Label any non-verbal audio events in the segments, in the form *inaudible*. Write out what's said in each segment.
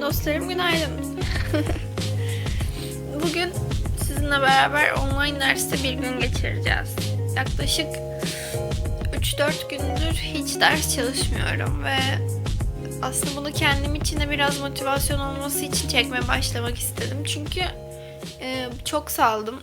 Dostlarım günaydın. Bugün sizinle beraber online derste bir gün geçireceğiz. Yaklaşık 3-4 gündür hiç ders çalışmıyorum ve aslında bunu kendim için de biraz motivasyon olması için çekmeye başlamak istedim. Çünkü e, çok saldım.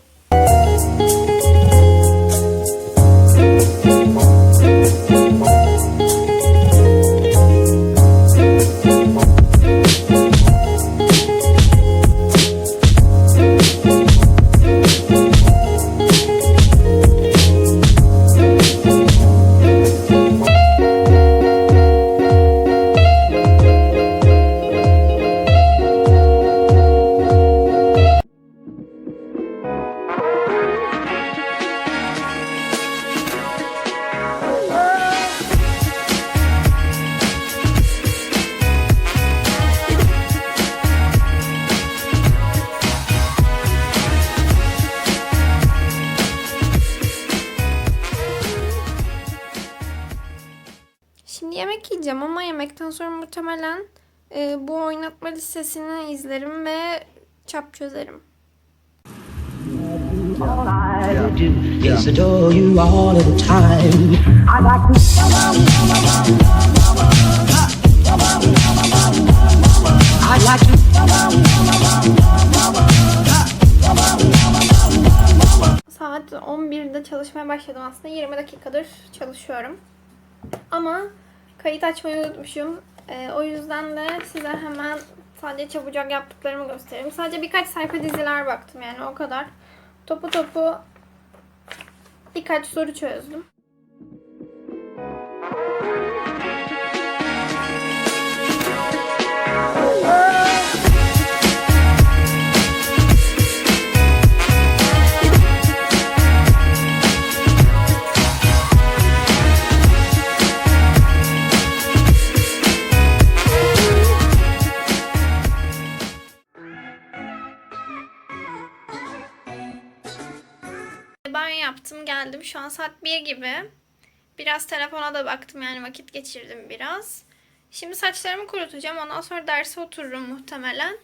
Yemek yiyeceğim ama yemekten sonra muhtemelen e, bu oynatma listesini izlerim ve çap çözerim. Saat 11'de çalışmaya başladım aslında. 20 dakikadır çalışıyorum. Ama kayıt açmayı unutmuşum. Ee, o yüzden de size hemen sadece çabucak yaptıklarımı göstereyim. Sadece birkaç sayfa diziler baktım yani o kadar. Topu topu birkaç soru çözdüm. Banyo yaptım geldim. Şu an saat 1 gibi. Biraz telefona da baktım yani vakit geçirdim biraz. Şimdi saçlarımı kurutacağım. Ondan sonra derse otururum muhtemelen.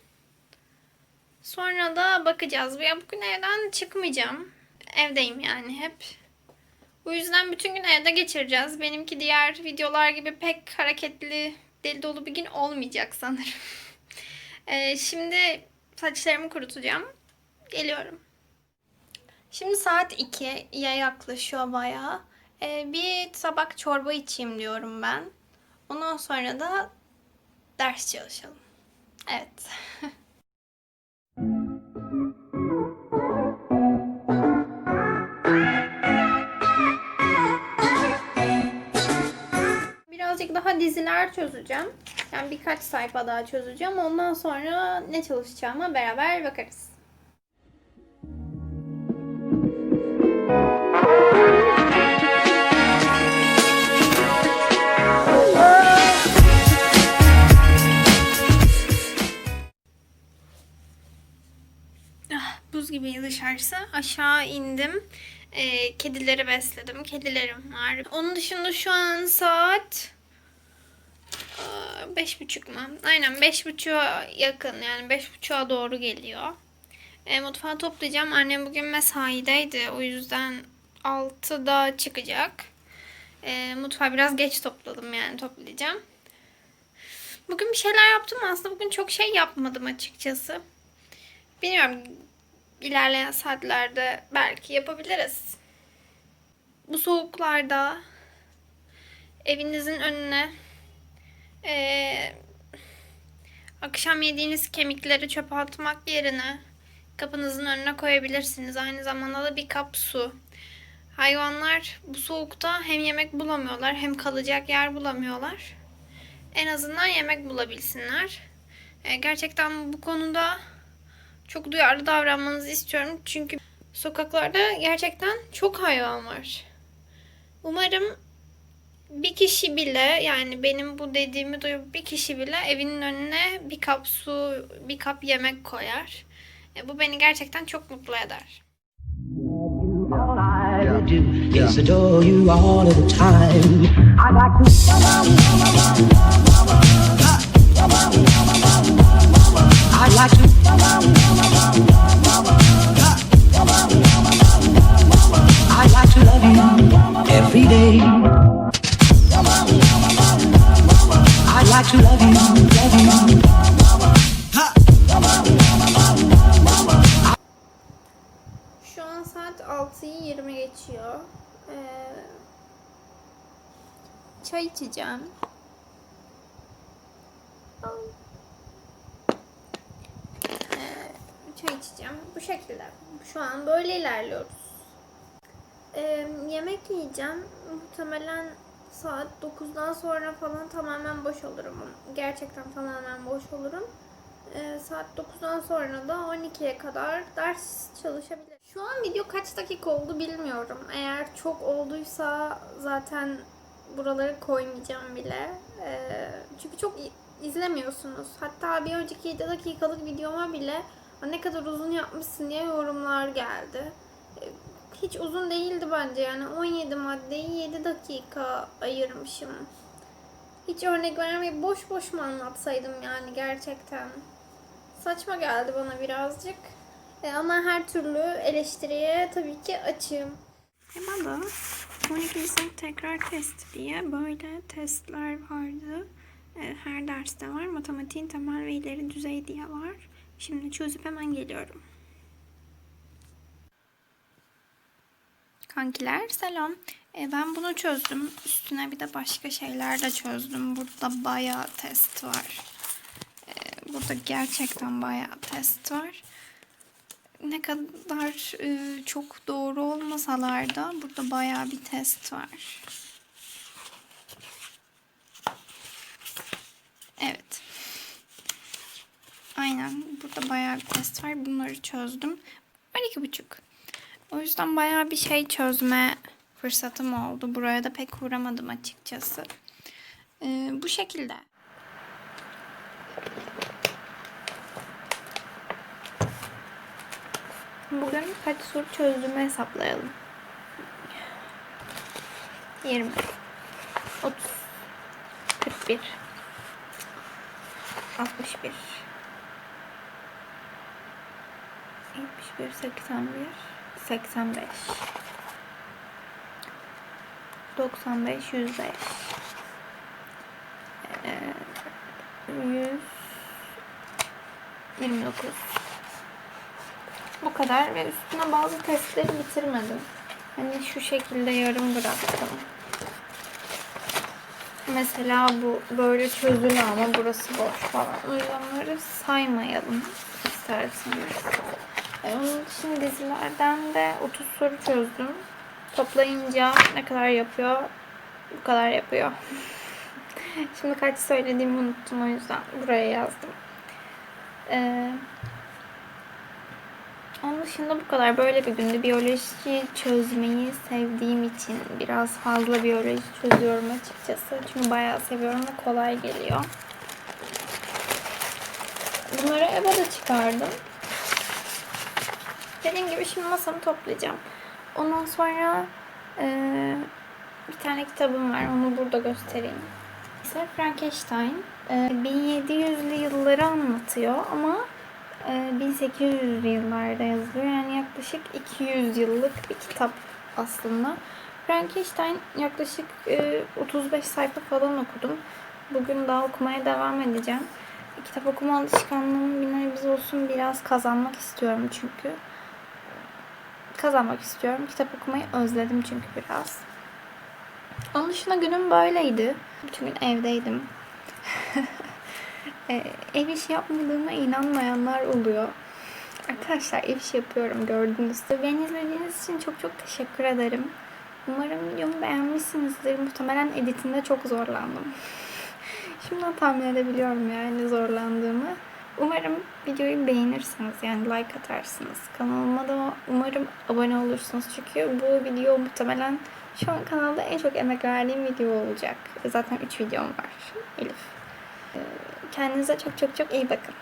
Sonra da bakacağız. Ya bugün evden çıkmayacağım. Evdeyim yani hep. Bu yüzden bütün gün evde geçireceğiz. Benimki diğer videolar gibi pek hareketli, deli dolu bir gün olmayacak sanırım. *laughs* Ee, şimdi saçlarımı kurutacağım. Geliyorum. Şimdi saat 2'ye yaklaşıyor bayağı. Ee, bir tabak çorba içeyim diyorum ben. Ondan sonra da ders çalışalım. Evet. *laughs* Birazcık daha diziler çözeceğim. Yani birkaç sayfa daha çözeceğim. Ondan sonra ne çalışacağıma beraber bakarız. Gibi dışarısı. Aşağı indim. Ee, kedileri besledim. Kedilerim var. Onun dışında şu an saat aa, beş buçuk mu? Aynen beş buçuğa yakın. Yani beş buçuğa doğru geliyor. E, mutfağı toplayacağım. Annem bugün mesaideydi. O yüzden 6'da çıkacak. E, mutfağı biraz geç topladım yani toplayacağım. Bugün bir şeyler yaptım aslında. Bugün çok şey yapmadım açıkçası. Bilmiyorum ilerleyen saatlerde belki yapabiliriz. Bu soğuklarda evinizin önüne eee, akşam yediğiniz kemikleri çöpe atmak yerine kapınızın önüne koyabilirsiniz. Aynı zamanda da bir kap su. Hayvanlar bu soğukta hem yemek bulamıyorlar hem kalacak yer bulamıyorlar. En azından yemek bulabilsinler. Ee, gerçekten bu konuda çok duyarlı davranmanızı istiyorum. Çünkü sokaklarda gerçekten çok hayvan var. Umarım bir kişi bile yani benim bu dediğimi duyup bir kişi bile evinin önüne bir kap su, bir kap yemek koyar. E, bu beni gerçekten çok mutlu eder. do Şu an saat 6'yı 20 geçiyor. Ee, çay içeceğim. Al. Ee, çay içeceğim. Bu şekilde. Şu an böyle ilerliyoruz. Ee, yemek yiyeceğim. Muhtemelen saat 9'dan sonra falan tamamen boş olurum. Gerçekten tamamen boş olurum. Ee, saat 9'dan sonra da 12'ye kadar ders çalışabilirim. Şu an video kaç dakika oldu bilmiyorum. Eğer çok olduysa zaten buraları koymayacağım bile. Ee, çünkü çok izlemiyorsunuz. Hatta bir önceki 7 dakikalık videoma bile "Aa, ne kadar uzun yapmışsın diye yorumlar geldi. Ee, Hiç uzun değildi bence yani 17 maddeyi 7 dakika ayırmışım. Hiç örnek vermeyip boş boş mu anlatsaydım yani gerçekten. Saçma geldi bana birazcık. E, ama her türlü eleştiriye tabii ki açığım. E bana 12. sınıf tekrar test diye böyle testler vardı. E, her derste var. Matematiğin temel ve ileri düzey diye var. Şimdi çözüp hemen geliyorum. Kankiler selam. E, ben bunu çözdüm. Üstüne bir de başka şeyler de çözdüm. Burada bayağı test var. E, burada gerçekten bayağı test var. Ne kadar e, çok doğru olmasalar da burada bayağı bir test var. Evet. Aynen. Burada bayağı bir test var. Bunları çözdüm. 12,5. O yüzden bayağı bir şey çözme fırsatım oldu. Buraya da pek uğramadım açıkçası. Ee, bu şekilde. Bugün kaç soru çözdüğümü hesaplayalım. 20 30 41 61 71 81 85 95 105 ee, 100 29 bu kadar ve üstüne bazı testleri bitirmedim. Hani şu şekilde yarım bıraktım. Mesela bu böyle çözülü ama burası boş falan. O yüzden bunları saymayalım isterseniz. Onun dışında dizilerden de 30 soru çözdüm. Toplayınca ne kadar yapıyor? Bu kadar yapıyor. *laughs* Şimdi kaç söylediğimi unuttum o yüzden buraya yazdım. Eee onun dışında bu kadar. Böyle bir günde biyoloji çözmeyi sevdiğim için biraz fazla biyoloji çözüyorum açıkçası. Çünkü bayağı seviyorum ve kolay geliyor. Bunları EBA'da çıkardım. Dediğim gibi şimdi masamı toplayacağım. Ondan sonra eee, bir tane kitabım var. Onu burada göstereyim. İşte Frankenstein. Eee, 1700'lü yılları anlatıyor ama e, 1800'lü yıllarda yazılıyor. Yani yaklaşık 200 yıllık bir kitap aslında. Frankenstein yaklaşık e, 35 sayfa falan okudum. Bugün daha okumaya devam edeceğim. Kitap okuma alışkanlığımı bir nebze olsun biraz kazanmak istiyorum çünkü. Kazanmak istiyorum. Kitap okumayı özledim çünkü biraz. Onun dışında günüm böyleydi. Bütün gün evdeydim. *laughs* E, ev işi yapmadığıma inanmayanlar oluyor. Arkadaşlar ev işi yapıyorum gördüğünüz gibi. Beni izlediğiniz için çok çok teşekkür ederim. Umarım videomu beğenmişsinizdir. Muhtemelen editinde çok zorlandım. *laughs* Şimdiden tahmin edebiliyorum yani zorlandığımı. Umarım videoyu beğenirsiniz yani like atarsınız. Kanalıma da umarım abone olursunuz. Çünkü bu video muhtemelen şu an kanalda en çok emek verdiğim video olacak. Zaten 3 videom var. Elif. Kendinize çok çok çok iyi bakın.